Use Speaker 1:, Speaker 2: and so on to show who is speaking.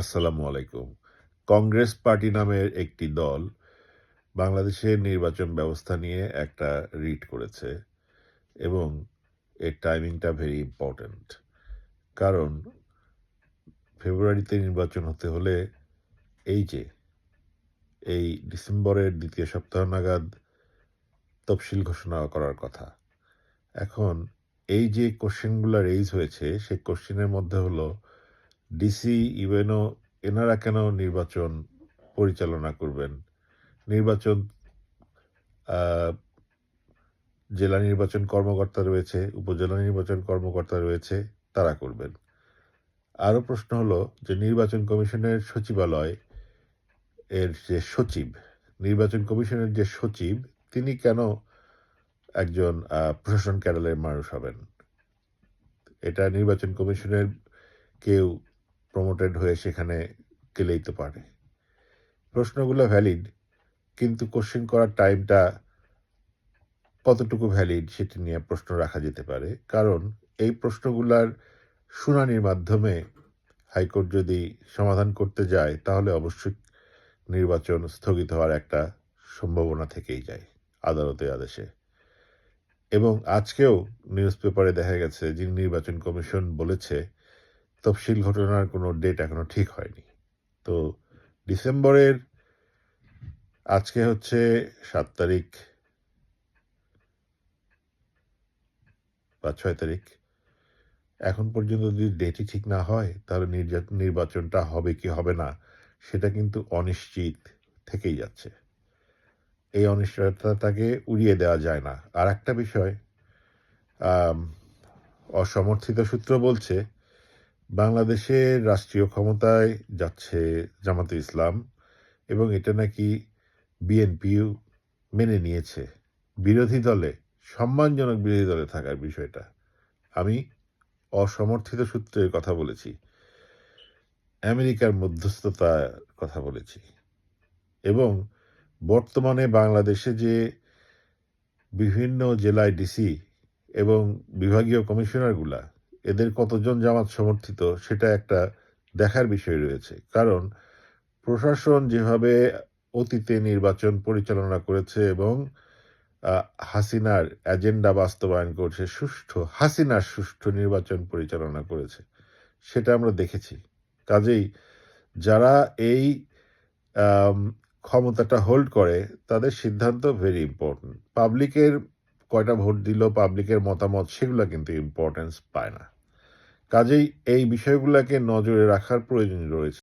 Speaker 1: আসসালামু আলাইকুম। কংগ্রেস পার্টি নামের একটি দল বাংলাদেশের নির্বাচন ব্যবস্থা নিয়ে একটা রিট করেছে এবং এর টাইমিংটা ভেরি ইম্পর্ট্যান্ট কারণ ফেব্রুয়ারিতে নির্বাচন হতে হলে এই যে, এই ডিসেম্বরের দ্বিতীয় সপ্তাহ নাগাদ তফসিল ঘোষণা করার কথা। এখন এই যে কোশ্চেনগুলো রেইজ হয়েছে, সেই কোশ্চেনের মধ্যে হলো ডিসি ইউএনও এনারা কেন নির্বাচন পরিচালনা করবেন? নির্বাচন জেলা নির্বাচন কর্মকর্তা রয়েছে, উপজেলা নির্বাচন কর্মকর্তা রয়েছে, তারা করবেন। আরও প্রশ্ন হলো যে নির্বাচন কমিশনের সচিবালয় এর যে সচিব, নির্বাচন কমিশনের যে সচিব, তিনি কেন একজন প্রশাসন ক্যাডারের মানুষ হবেন? এটা নির্বাচন কমিশনের কেউ প্রমোটেড হয়ে সেখানে গেলেই তো পারে। প্রশ্নগুলো ভ্যালিড কিন্তু কোশ্চেন করার টাইমটা কতটুকু ভ্যালিড সেটি নিয়ে প্রশ্ন রাখা যেতে পারে। কারণ এই প্রশ্নগুলার শুনানির মাধ্যমে হাইকোর্ট যদি সমাধান করতে যায়, তাহলে অবশ্যই নির্বাচন স্থগিত হওয়ার একটা সম্ভাবনা থেকেই যায় আদালতের আদেশে। এবং আজকেও নিউজ পেপারে দেখা গেছে, যিনি নির্বাচন কমিশন বলেছে তফসিল ঘটনার কোনো ডেট এখনও ঠিক হয়নি। তো ডিসেম্বরের আজকে হচ্ছে সাত তারিখ বা ছয় তারিখ। এখন পর্যন্ত যদি ডেটই ঠিক না হয়, তাহলে নির্বাচনটা হবে কি হবে না, সেটা কিন্তু অনিশ্চিত থেকেই যাচ্ছে। এই অনিশ্চয়তাটাকে উড়িয়ে দেওয়া যায় না। আর একটা বিষয় অসমর্থিত সূত্র বলছে বাংলাদেশের রাষ্ট্রীয় ক্ষমতায় যাচ্ছে জামাতে ইসলাম এবং এটা নাকি বিএনপিও মেনে নিয়েছে। বিরোধী দলে, সম্মানজনক বিরোধী দলে থাকার বিষয়টা। আমি অসমর্থিত সূত্রে কথা বলেছি। আমেরিকার মধ্যস্থতার কথা বলেছি। এবং বর্তমানে বাংলাদেশে যে বিভিন্ন জেলায় ডিসি এবং বিভাগীয় কমিশনারগুলা এদের কতজন জামাত সমর্থিত সেটা একটা দেখার বিষয় রয়েছে। কারণ প্রশাসন যেভাবে অতীতে নির্বাচন পরিচালনা করেছে এবং হাসিনার এজেন্ডা বাস্তবায়ন করছে, সুষ্ঠু, হাসিনার সুষ্ঠু নির্বাচন পরিচালনা করেছে, সেটা আমরা দেখেছি। কাজেই যারা এই ক্ষমতাটা হোল্ড করে, তাদের সিদ্ধান্ত ভেরি ইম্পর্টেন্ট পাবলিকের কয়টা ভোট দিল, পাবলিকের মতামত, সেগুলো কিন্তু ইম্পর্টেন্স পায় না। কাজেই এই বিষয়গুলোকে নজরে রাখার প্রয়োজন রয়েছে।